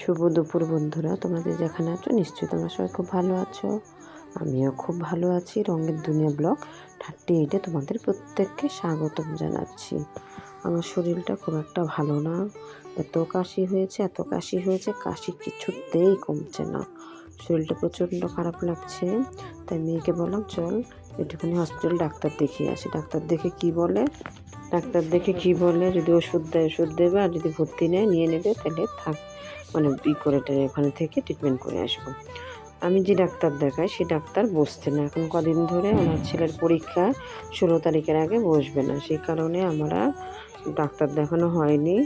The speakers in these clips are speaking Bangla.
শুভ দুপুর বন্ধুরা তোমরা যে যেখানে আছো নিশ্চয়ই তোমরা সবাই খুব ভালো আছো। আমিও খুব ভালো আছি, রঙের দুনিয়া ব্লগ থার্টি এইটে তোমাদের প্রত্যেককে স্বাগতম জানাচ্ছি। আমার শরীরটা খুব একটা ভালো না, এত কাশি হয়েছে, এত কাশি হয়েছে, কাশি কিছুতেই কমছে না। শরীরটা প্রচণ্ড খারাপ লাগছে, তাই মেয়েকে বললাম, চল একটুখানি হসপিটাল ডাক্তার দেখিয়ে আসি। ডাক্তার দেখে কি বলে? ডাক্তার দেখে কি বলে? যদি ওষুধ দেয়, ওষুধ দেবে, আর যদি ভর্তি নেয়, নিয়ে নেবে, তাহলে থাক। মানে ই করে ওখানে থেকে ট্রিটমেন্ট করে আসব। আমি যে ডাক্তার দেখাই, সে ডাক্তার বসছে না। এখন কদিন ধরে আমার ছেলের পরীক্ষা ষোলো তারিখের আগে বসবে না। সেই কারণে আমরা ডাক্তার দেখানো হয়নি।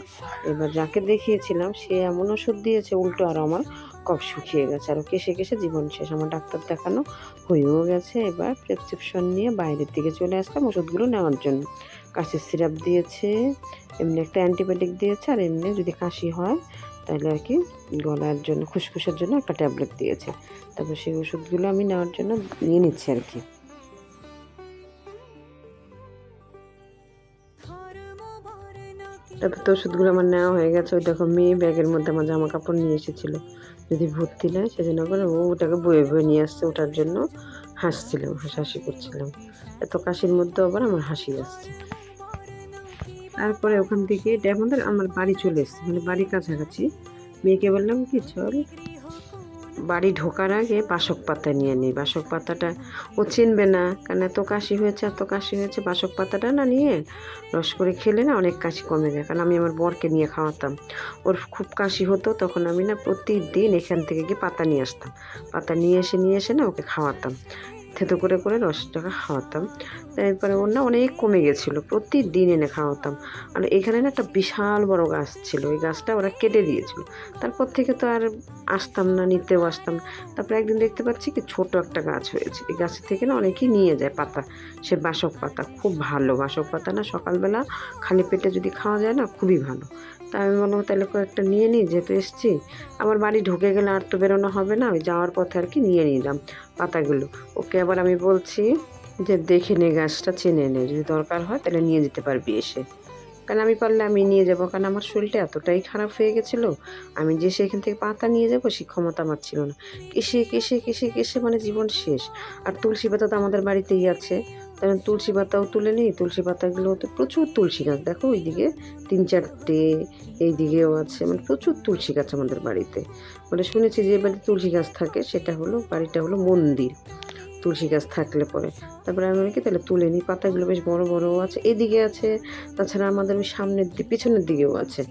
এবার যাকে দেখিয়েছিলাম, সে এমন ওষুধ দিয়েছে, উল্টো আর আমার কফ শুকিয়ে গেছে। আরও কেসে কেসে জীবন শেষ। আমার ডাক্তার দেখানো হয়েও গেছে। এবার প্রেসক্রিপশন নিয়ে বাইরের দিকে চলে আসলাম ওষুধগুলো নেওয়ার জন্য। কাশির সিরাপ দিয়েছে, এমনি একটা অ্যান্টিবায়োটিক দিয়েছে, আর এমনি যদি কাশি হয় তাহলে আর কি গলার জন্য খুসখুসের জন্য একটা ট্যাবলেট দিয়েছে। তারপর সেই ওষুধগুলো আমি নেওয়ার জন্য নিয়ে নিচ্ছি আর কি। তারপর তো ওষুধগুলো আমার নেওয়া হয়ে গেছে। ওই দেখো মেয়ে ব্যাগের মধ্যে আমার জামা কাপড় নিয়ে এসেছিল। যদি ভর্তি নেয় সেজন্য করে ও ওটাকে বয়ে বয়ে নিয়ে আসছে, ওটার জন্য হাসছিলাম, হাসাহাসি করছিলাম। এত কাশির মধ্যে আবার আমার হাসি আসছে। তারপরে ওখান থেকে এটা আমাদের, আমার বাড়ি চলে এসছে মানে বাড়ির কাছাকাছি। মেয়েকে বললাম কি, চল বাড়ি ঢোকার আগে বাসক পাতা নিয়ে নিই বাসক পাতাটা ও চিনবে না, কারণ এত কাশি হয়েছে, এত কাশি হয়েছে, বাসক পাতাটা না নিয়ে রস করে খেলে না অনেক কাশি কমে যায়। কারণ আমি আমার বরকে নিয়ে খাওয়াতাম। ওর খুব কাশি হতো, তখন আমি না প্রতিদিন এখান থেকে গিয়ে পাতা নিয়ে আসতাম। পাতা নিয়ে এসে নিয়ে এসে না ওকে খাওয়াতাম। থেতো করে করে রসটাকে খাওয়াতাম। তারপরে ওর না অনেক কমে গেছিল, প্রতিদিন এনে খাওয়াতাম। আর এখানে না একটা বিশাল বড় গাছ ছিল, ওই গাছটা ওরা কেটে দিয়েছিল। তারপর থেকে তো আর আসতাম না, নিতেও আসতাম তারপরে একদিন দেখতে পাচ্ছি কি ছোট একটা গাছ হয়েছে। এই গাছের থেকে না অনেকেই নিয়ে যায় পাতা, সে বাসক পাতা, খুব ভালো বাসক পাতা না। সকালবেলা খালি পেটে যদি খাওয়া যায় না, খুবই ভালো। তা আমি বললাম, তাহলে কয়েকটা নিয়ে নিই যেহেতু এসছি, আমার বাড়ি ঢুকে গেলে আর তো বেরোনো হবে না ওই যাওয়ার পথে আর কি নিয়ে নিলাম পাতাগুলো। ওকে আবার আমি বলছি যে, দেখে নে গাছটা, চেনে নে, যদি দরকার হয় তাহলে নিয়ে যেতে পারবি এসে। কারণ আমি পারলে আমি নিয়ে যাব? কারণ আমার শরীরটা এতটাই খারাপ হয়ে গেছিল? আমি যে সেখান থেকে পাতা নিয়ে যাব, সেই ক্ষমতা আমার ছিল না। কেসে কেসে কেসে কেসে মানে জীবন শেষ। আর তুলসী পাতা তো আমাদের বাড়িতেই আছে। কারণ তুলসী পাতাও তুলে নিই, তুলসী পাতাগুলোতে প্রচুর তুলসী গাছ। দেখো ওইদিকে তিন চারটে এই দিকেও আছে মানে প্রচুর তুলসী গাছ আমাদের বাড়িতে। মানে শুনেছি যে বাড়িতে তুলসী গাছ থাকে, সেটা হলো, বাড়িটা হলো মন্দির। তুলসী গাছ থাকলে পরে। তারপরে আমি কি, তাহলে তুলে নিই পাতাগুলো বেশ বড় বড়ও আছে, এদিকে আছে। তাছাড়া আমাদের ওই সামনের দিক পিছনের দিকেও আছে।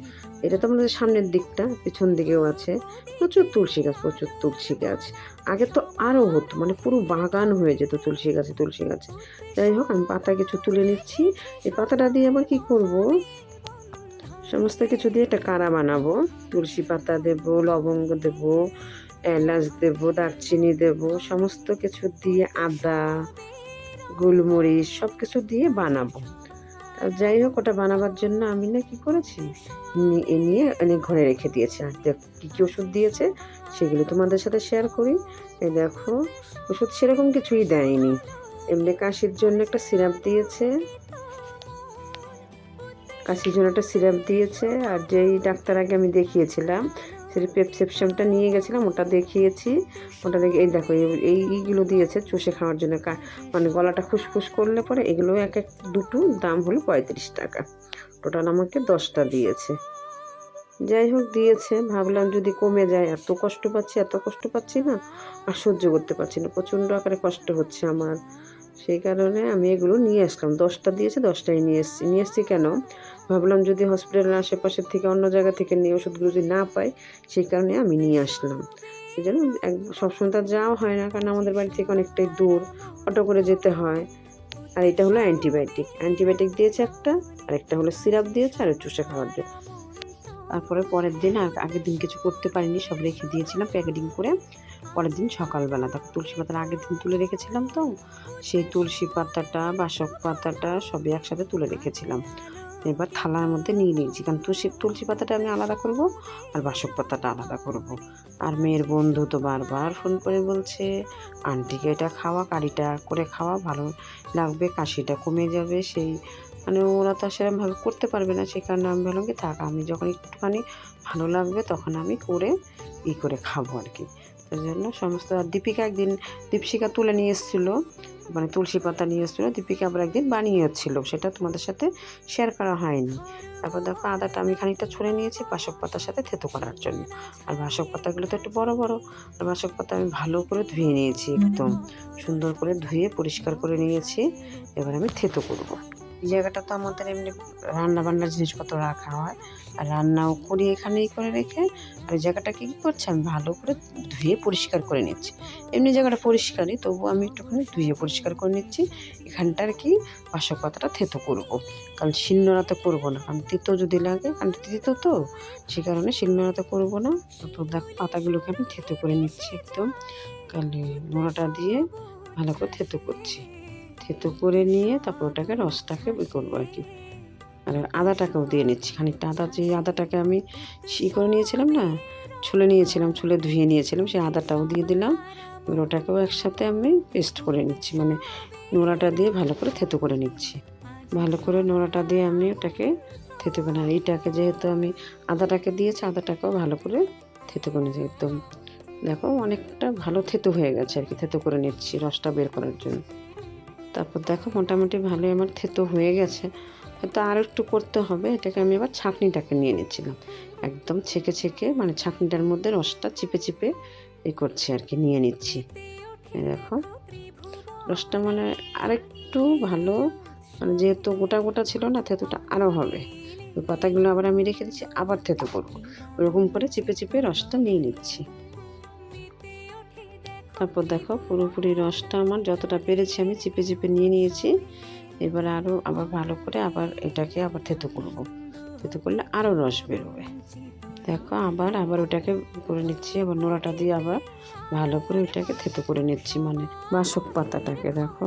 এটা তো আমাদের সামনের দিকটা, পিছন দিকেও আছে। প্রচুর তুলসী গাছ, প্রচুর তুলসী গাছ। আগে তো আরও হতো মানে পুরো বাগান হয়ে যেত তুলসী গাছে তুলসী গাছে। যাই হোক, আমি পাতা কিছু তুলে নিচ্ছি। এই পাতাটা দিয়ে আবার কি করব? সমস্ত কিছু দিয়ে একটা কাড়া বানাবো। তুলসী পাতা দেব, লবঙ্গ দেব এলাচ দেব, দারচিনি দেব, সমস্ত কিছু দিয়ে আদা, গোলমরিচ সব কিছু দিয়ে বানাবো। যাই হোক, ওটা বানাবার জন্য আমি না কি করেছি? এ নিয়ে এনে ঘরে রেখে দিয়েছি। আর দেখ, কী কী ওষুধ দিয়েছে সেগুলো তোমাদের সাথে শেয়ার করি। এই দেখো, ওষুধ সেরকম কিছুই দেয়নি। এমনি কাশির জন্য একটা সিরাপ দিয়েছে। কাশির জন্য একটা সিরাপ দিয়েছে। আর যেই ডাক্তার আগে আমি দেখিয়েছিলাম প্রেসক্রিপশনটা নিয়ে গেছিলাম, ওটা দেখিয়েছি। ওটা দেখে, এই দেখো, এই- এই, এইগুলো দিয়েছে চষে খাওয়ার জন্য। মানে গলাটা খুসখুস করলে পরে এগুলো এক এক দুটো দাম হলো পঁয়ত্রিশ টাকা। টোটাল আমাকে দশটা দিয়েছে। যাই হোক, দিয়েছে। ভাবলাম যদি কমে যায়, এত কষ্ট পাচ্ছি, এত কষ্ট পাচ্ছি না, আর সহ্য করতে পারছি না। প্রচণ্ড আকারে কষ্ট হচ্ছে আমার। সেই কারণে আমি এগুলো নিয়ে আসলাম। দশটা দিয়েছে, দশটাই নিয়ে এসেছি। নিয়ে এসেছি কেন? ভাবলাম যদি হসপিটালের আশেপাশের থেকে অন্য জায়গা থেকে নিয়ে ওষুধগুলো যদি না পাই, সেই কারণে আমি নিয়ে আসলাম। সেই জন্য এক সবসময় তো আর যাওয়া হয় না, কারণ আমাদের বাড়ি থেকে অনেকটাই দূর। অটো করে যেতে হয়। আর এটা হলো অ্যান্টিবায়োটিক। অ্যান্টিবায়োটিক দিয়েছে একটা আর একটা হলো সিরাপ দিয়েছে, আর চুষে খাওয়ার জন্য। তারপরে পরের দিন আর আগের দিন কিছু করতে পারিনি, সব রেখে দিয়েছিলাম প্যাকেটিং করে। পরের দিন সকালবেলা, তারপর তুলসী পাতাটা আগের দিন তুলে রেখেছিলাম তো, সেই তুলসী পাতাটা, বাসক পাতাটা সবই একসাথে তুলে রেখেছিলাম। এবার থালার মধ্যে নিয়ে নিয়েছি। কারণ তুলসী তুলসী পাতাটা আমি আলাদা করব আর বাসক পাতাটা আলাদা করব। আর মেয়ের বন্ধু তো বারবার ফোন করে বলছে, আন্টিকে এটা খাওয়া, কারিটা করে খাওয়া ভালো লাগবে, কাশিটা কমে যাবে। সেই মানে ওরা তো সেরকমভাবে করতে পারবে না। সেই কারণে আমি ভাবলাম কি, থাক, আমি যখন একটুখানি ভালো লাগবে তখন আমি করে, ই করে খাব আর কি তার জন্য সমস্ত, আর দীপিকা একদিন দীপশিকা তুলে নিয়ে এসেছিল। মানে তুলসী পাতা নিয়ে এসেছিল, দীপিকা আবার একদিন বানিয়েছিল, সেটা তোমাদের সাথে শেয়ার করা হয়নি। তারপর দেখো আদাটা আমি খানিকটা ছড়ে নিয়েছি বাসক পাতার সাথে থেতো করার জন্য। আর বাসক পাতাগুলো তো একটু বড় বড়, আর বাসক পাতা আমি ভালো করে ধুয়ে নিয়েছি একদম। সুন্দর করে ধুয়ে পরিষ্কার করে নিয়েছি, এবার আমি থেতো করব। জায়গাটা তো আমাদের এমনি রান্না বান্নার জিনিসপত্র রাখা হয়। আর রান্নাও করি এখানেই করে রেখে, আর জায়গাটাকে কী করছি, আমি ভালো করে ধুয়ে পরিষ্কার করে নিচ্ছি। এমনি জায়গাটা পরিষ্কারই, তবুও আমি একটুখানি ধুয়ে পরিষ্কার করে নিচ্ছি। এখানটার কি বাসক পাতাটা থেতো করব। কারণ শিলনোড়াতে করব না। কারণ তিতো যদি লাগে, কারণ তিতো তো, সে কারণে শিলনোড়াতে করব না। তো দেখো, পাতাগুলোকে আমি থেতো করে নিচ্ছি একদম। কালি নোড়াটা দিয়ে ভালো করে থেতো করছি। থেতো করে নিয়ে তারপর ওটাকে রসটাকে ই করব আর কি। আর আদাটাকেও দিয়ে নিচ্ছি। খানিকটা আদা, যে আদাটাকে আমি ই করে নিয়েছিলাম না, ছুলে নিয়েছিলাম, ছুলে ধুয়ে নিয়েছিলাম, সেই আদাটাও দিয়ে দিলাম। এবার ওটাকেও একসাথে আমি পেস্ট করে নিচ্ছি। মানে নোড়াটা দিয়ে ভালো করে থেতো করে নিচ্ছি। ভালো করে নোড়াটা দিয়ে আমি ওটাকে থেতো করে আর এইটাকে যেহেতু আমি আদাটাকে দিয়েছি, আদাটাকেও ভালো করে থেতো করে নিচ্ছি। একদম দেখো অনেকটা ভালো থেতো হয়ে গেছে আর কি, থেতো করে নিচ্ছি রসটা বের করার জন্য। তারপর দেখো মোটামুটি ভালোই আমার থেতো হয়ে গেছে। হয়তো আর একটু করতে হবে, এটাকে আমি আবার ছাঁকনিটাকে নিয়ে নিচ্ছিলাম। একদম ছেঁকে ছেঁকে মানে ছাঁকনিটার মধ্যে রসটা চিপে চিপে এ করছি আর কি, নিয়ে নিচ্ছি। দেখো, রসটা মানে আরেকটু ভালো মানে যেহেতু গোটা গোটা ছিল না, থেতোটা আরও হবে। ওই পাতাগুলো আবার আমি রেখে দিচ্ছি, আবার থেতো করব। ওরকম করে চিপে চিপে রসটা নিয়ে নিচ্ছি। তারপর দেখো পুরোপুরি রসটা আমার যতটা পেরেছি আমি চিপে চিপে নিয়ে নিয়েছি। এবার আরও আবার ভালো করে আবার এটাকে আবার থেতো করব। থেতো করলে আরও রস বেরোবে। দেখো আবার আবার ওটাকে করে নিচ্ছি, আবার নোড়াটা দিয়ে আবার ভালো করে ওটাকে থেতো করে নিচ্ছি মানে বাসক পাতাটাকে, দেখো।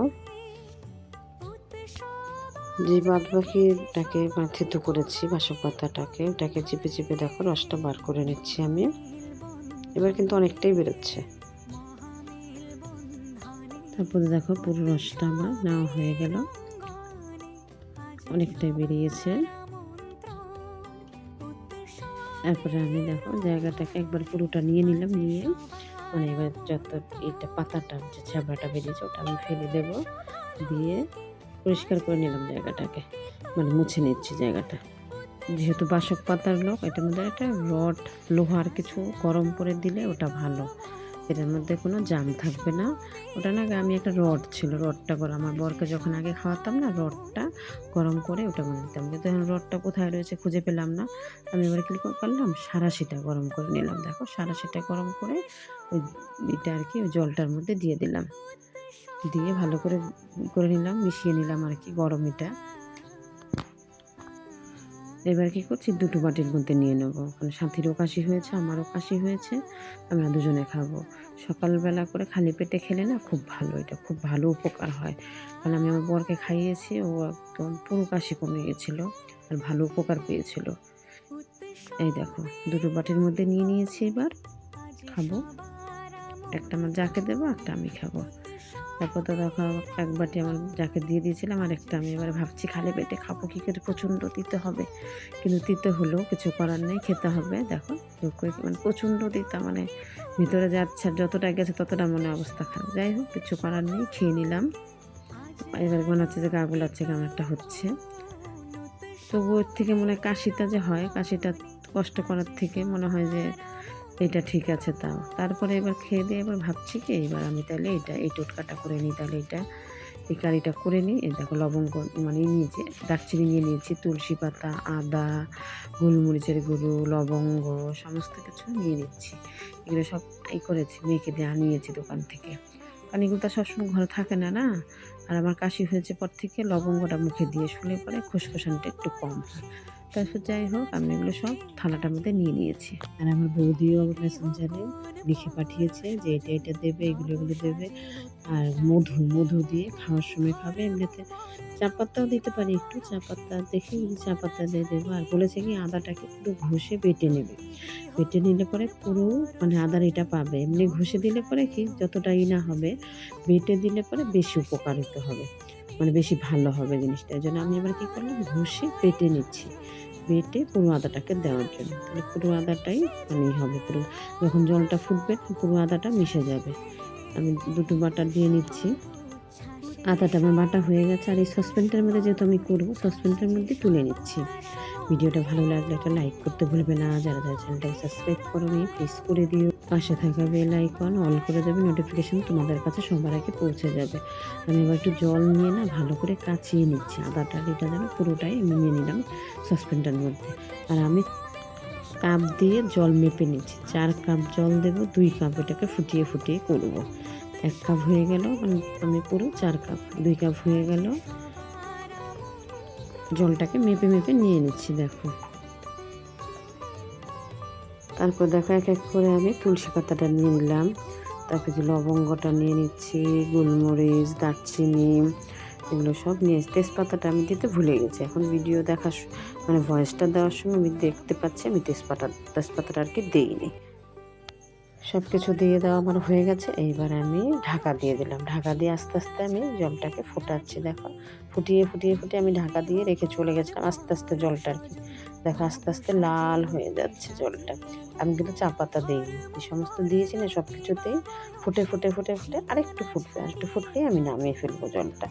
যে বাদ বাকিটাকে থেতো করেছি বাসক পাতাটাকে, ওটাকে চিপে চিপে দেখো রসটা বার করে নিচ্ছি আমি। এবার কিন্তু অনেকটাই বেরোচ্ছে। তারপরে দেখো পুরো রসটা আমার নেওয়া হয়ে গেল। অনেকটাই বেরিয়েছে। তারপরে আমি দেখো জায়গাটাকে একবার পুরোটা নিয়ে নিলাম, নিয়ে মানে এবার যত এটা পাতাটা, যে ছ্যাবড়াটা বেরিয়েছে ওটা আমি ফেলে দেব, দিয়ে পরিষ্কার করে নিলাম জায়গাটাকে। মানে মুছে নিচ্ছি জায়গাটা। যেহেতু বাসক পাতার লোক, এটার মধ্যে একটা রড, লোহার কিছু গরম করে দিলে ওটা ভালো। এটার মধ্যে কোনো জাম থাকবে না। ওটা না আমি একটা রড ছিল, রডটা করে আমার বরকে যখন আগে খাওয়াতাম না, রডটা গরম করে ওটা দিতাম কিন্তু এখন রডটা কোথায় রয়েছে খুঁজে পেলাম না। আমি এবার কী করলাম? সারাশিটা গরম করে নিলাম। দেখো, সারাশিটা গরম করে ওই এটা আর কি, ওই জলটার মধ্যে দিয়ে দিলাম। দিয়ে ভালো করে করে নিলাম, মিশিয়ে নিলাম আর কি গরম এটা। এবার কি করছি? দুটো বাটির মধ্যে নিয়ে নেব। কারণ সাথীরও কাশি হয়েছে, আমারও কাশি হয়েছে, আমরা দুজনে খাব। সকালবেলা করে খালি পেটে খেলে না খুব ভালো, এটা খুব ভালো উপকার হয়। কারণ আমি আমার বরকে খাইয়েছি, ও একদম পুরো কাশি কমে গেছিল আর ভালো উপকার পেয়েছিল। এই দেখো, দুটো বাটির মধ্যে নিয়ে নিয়েছি এবার। খাব। একটা আমার যাকে দেবো, একটা আমি খাব। তারপর তো দেখো, এক বাটি আমার যাকে দিয়ে দিয়েছিলাম, আর একটা আমি এবার ভাবছি খালি পেটে খাব, কী করে প্রচণ্ড দিতে হবে। কিন্তু দিতে হলেও কিছু করার নেই, খেতে হবে, দেখো। মানে প্রচণ্ড দিতে মানে ভিতরে যাচ্ছে, যতটা গেছে ততটা মনে অবস্থা খারাপ। যাই হোক, কিছু করার নেই, খেয়ে নিলাম। এবার মনে হচ্ছে যে গা গোলাচ্ছে, কেমন একটা হচ্ছে। তবু ওর থেকে মনে হয় কাশিটা যে হয়, কাশিটা কষ্ট করার থেকে মনে হয় যে এটা ঠিক আছে তাও। তারপরে এবার খেয়ে দিয়ে এবার ভাবছি কি, এবার আমি তাহলে এটা, এই টোটকাটা করে নিই তাহলে এটা, এই কারিটা করে নিই। দেখো লবঙ্গ মানে নিয়েছি, দারচিনি নিয়ে নিয়েছি, তুলসী পাতা, আদা, গোলমরিচের গুঁড়ো, লবঙ্গ, সমস্ত কিছু নিয়ে নিচ্ছি। এগুলো সব এই করেছি মেয়েকে দিয়ে আনিয়েছি দোকান থেকে। কারণ এগুলো তো সবসময় ঘরে থাকে না না? আর আমার কাশি হয়েছে পর থেকে লবঙ্গটা মুখে দিয়ে শুলে পরে খুসখুসানটা একটু কম হয়। তারপর যাই হোক, আমি এগুলো সব থালাটার মধ্যে নিয়ে নিয়েছি। আর আমার বৌদিও মেসেঞ্জারে লিখে পাঠিয়েছে যে এটা এটা দেবে, এগুলো এগুলো দেবে। আর মধু মধু দিয়ে খাওয়ার সময় খাবে, এমনিতে চা পাতাও দিতে পারি একটু, চা পাতা দেখে চা পাতা দিয়ে দেবো। আর বলেছে কি, আদাটাকে পুরো ঘষে বেটে নেবে। বেটে নিলে পরে পুরো মানে আদার এটা পাবে। এমনি ঘষে দিলে পরে কি যতটা ই না হবে, বেটে দিলে পরে বেশি উপকারিত হবে। মানে বেশি ভালো হবে জিনিসটা। এই জন্য আমি এবার কী করলাম, ঘষে পেটে নিচ্ছি। বেটে পুরো আদাটাকে দেওয়ার জন্য। তাহলে পুরো আদাটাই মানে হবে। পুরো যখন জলটা ফুটবে পুরো আদাটা মিশে যাবে। আমি দুটো বাটা দিয়ে নিচ্ছি। আদাটা আমার বাটা হয়ে গেছে। আর এই সসপ্যানটার মধ্যে যেহেতু আমি করব, সসপ্যানটার মধ্যে তুলে নিচ্ছি। ভিডিওটা ভালো লাগলে একটা লাইক করতে ভুলবে না। যারা যারা চ্যানেলটাকে সাবস্ক্রাইব করো প্লিজ করে দিও। পাশে থাকা বেল আইকন অল করে দেবে নোটিফিকেশন তোমাদের কাছে সবার আগে পৌঁছে যাবে। আমি এবার একটু জল নিয়ে না ভালো করে কাচিয়ে নিচ্ছি, আদাটা এটা যেন পুরোটাই আমি নিয়ে নিলাম সসপ্যানটার মধ্যে। আর আমি কাপ দিয়ে জল মেপে নিচ্ছি, চার কাপ জল দেবো, দুই কাপ এটাকে ফুটিয়ে ফুটিয়ে করব। এক কাপ হয়ে গেল, আমি পুরো চার কাপ দুই কাপ হয়ে গেল। জলটাকে মেপে মেপে নিয়ে নিচ্ছি, দেখো। তারপর দেখো এক এক করে আমি তুলসী পাতাটা নিয়ে নিলাম। তারপর যে লবঙ্গটা নিয়ে নিচ্ছি, গোলমরিচ, দারচিনি, এগুলো সব নিয়ে তেজপাতাটা আমি দিতে ভুলে গেছি। এখন ভিডিও দেখার মানে ভয়েসটা দেওয়ার সময় আমি দেখতে পাচ্ছি, আমি তেজপাতা তেজপাতাটা আর কি দিইনি। সব কিছু দিয়ে দেওয়া আমার হয়ে গেছে। এইবার আমি ঢাকা দিয়ে দিলাম। ঢাকা দিয়ে আস্তে আস্তে আমি জলটাকে ফুটাচ্ছি, দেখো। ফুটিয়ে ফুটিয়ে ফুটিয়ে আমি ঢাকা দিয়ে রেখে চলে গেছিলাম। আস্তে আস্তে জলটা আর কি দেখো, আস্তে আস্তে লাল হয়ে যাচ্ছে জলটা। আমি কিন্তু চা পাতা দিইনি। এই সমস্ত দিয়েছি না সব কিছুতেই ফুটে ফুটে ফুটে ফুটে আরেকটু ফুটবে। আরেকটু ফুটতেই আমি নামিয়ে ফেলব জলটা।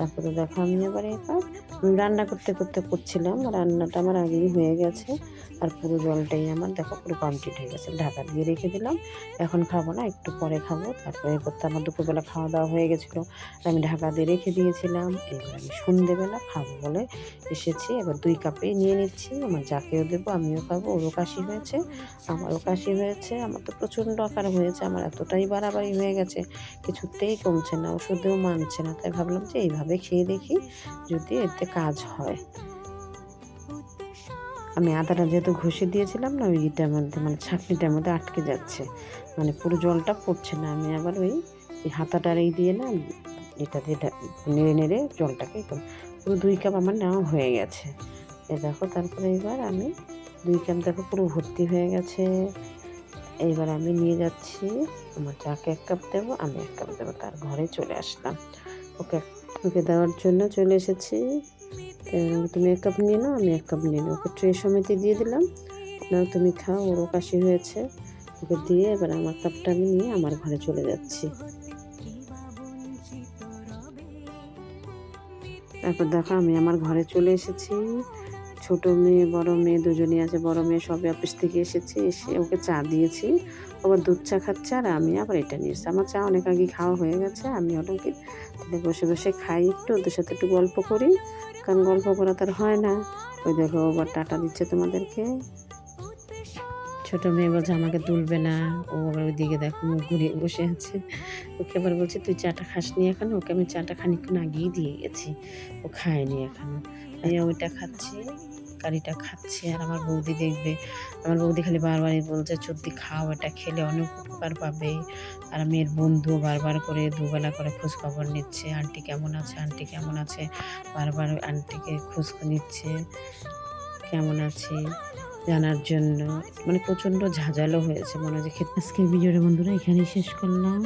তারপরে দেখো আমি এবার এবার রান্না করতে করতে করছিলাম, রান্নাটা আমার আগেই হয়ে গেছে। আর পুরো জলটাই আমার, দেখো পুরো কমপ্লিট হয়ে গেছে। ঢাকা দিয়ে রেখে দিলাম। এখন খাব না, একটু পরে খাব। তারপরে করতে আমার দুপুরবেলা খাওয়া দাওয়া হয়ে গেছিল। আমি ঢাকা দিয়ে রেখে দিয়েছিলাম। এবার আমি সন্ধেবেলা খাব বলে এসেছি। এবার দুই কাপে নিয়ে নিচ্ছি। আমার যাকেও দেবো, আমিও খাব। ওরও কাশি হয়েছে, আমারও কাশি হয়েছে। আমার তো প্রচণ্ড আকার হয়েছে। আমার এতটাই বাড়াবাড়ি হয়ে গেছে। কিছুতেই কমছে না, ওষুধেও মানছে না। তাই ভাবলাম যে এইভাবে খেয়ে দেখি যদি এতে কাজ হয়। আমি আদাটা যেহেতু ঘষে দিয়েছিলাম না, ওই ইটার মধ্যে মানে ছাঁকনিটার মধ্যে আটকে যাচ্ছে। মানে পুরো জলটা পড়ছে না, আমি আবার ওই হাতাটার এই দিয়ে না, এটা দিয়ে নেড়ে নেড়ে জলটাকে পুরো দুই কাপ আমার নেওয়া হয়ে গেছে। এ দেখো, তারপরে এবার আমি দুই কাপ দেখো পুরো ভর্তি হয়ে গেছে। এইবার আমি নিয়ে যাচ্ছি, আমার যাকে এক কাপ দেবো, আমি এক কাপ দেবো, তার ঘরে চলে আসলাম। ওকে ওকে দেওয়ার জন্য চলে এসেছি। তুমি এক কাপ নিয়ে নাও, আমি এক কাপ নিয়ে নাও ওকে ট্রে সমিতি দিয়ে দিলাম। নাও, তুমি খাও, ওরও কাশি হয়েছে। ওকে দিয়ে এবার আমার কাপটা আমি নিয়ে আমার ঘরে চলে যাচ্ছি। তারপর দেখো, আমি আমার ঘরে চলে এসেছি। ছোট মেয়ে, বড় মেয়ে, দুজনই আছে। বড় মেয়ে সবে অফিস থেকে এসেছে, এসে ওকে চা দিয়েছি। আবার দুধ চা খাচ্ছে আর আমি আবার এটা নিয়ে এসেছি। আমার চা অনেক আগে খাওয়া হয়ে গেছে, আমি ওটাকে তাহলে বসে বসে খাই একটু, ওদের সাথে একটু গল্প করি। কারণ গল্প করা তো আর হয় না। ওই দেখো আবার টাটা দিচ্ছে তোমাদেরকে। ছোট মেয়ে বলছে, আমাকে তুলবে না। ও আবার ওইদিকে দেখো মুখ ঘুরিয়ে বসে আছে। ওকে আবার বলছে, তুই চাটা খাসনি এখনও? ওকে, আমি চাটা খানিক্ষণ আগেই দিয়ে গেছি। ও খায়নি এখনও। আমি ওইটা খাচ্ছি, কারিটা খাচ্ছি, আর আমার বৌদি দেখবে। আমার বৌদি খালি বারবারই বলছে সত্যি খাও, এটা খেলে অনেক উপকার পাবে। আর মেয়ের বন্ধু বারবার করে দুবেলা করে খোঁজ খবর নিচ্ছে, আন্টি কেমন আছে? আন্টি কেমন আছে? বারবার আন্টিকে খোঁজ নিচ্ছে, কেমন আছে? জানার জন্য। মানে প্রচণ্ড ঝাঁঝালো হয়েছে, মনে হয় খেতে আজকের ভিডিওটা বন্ধুরা, এখানেই শেষ করলাম।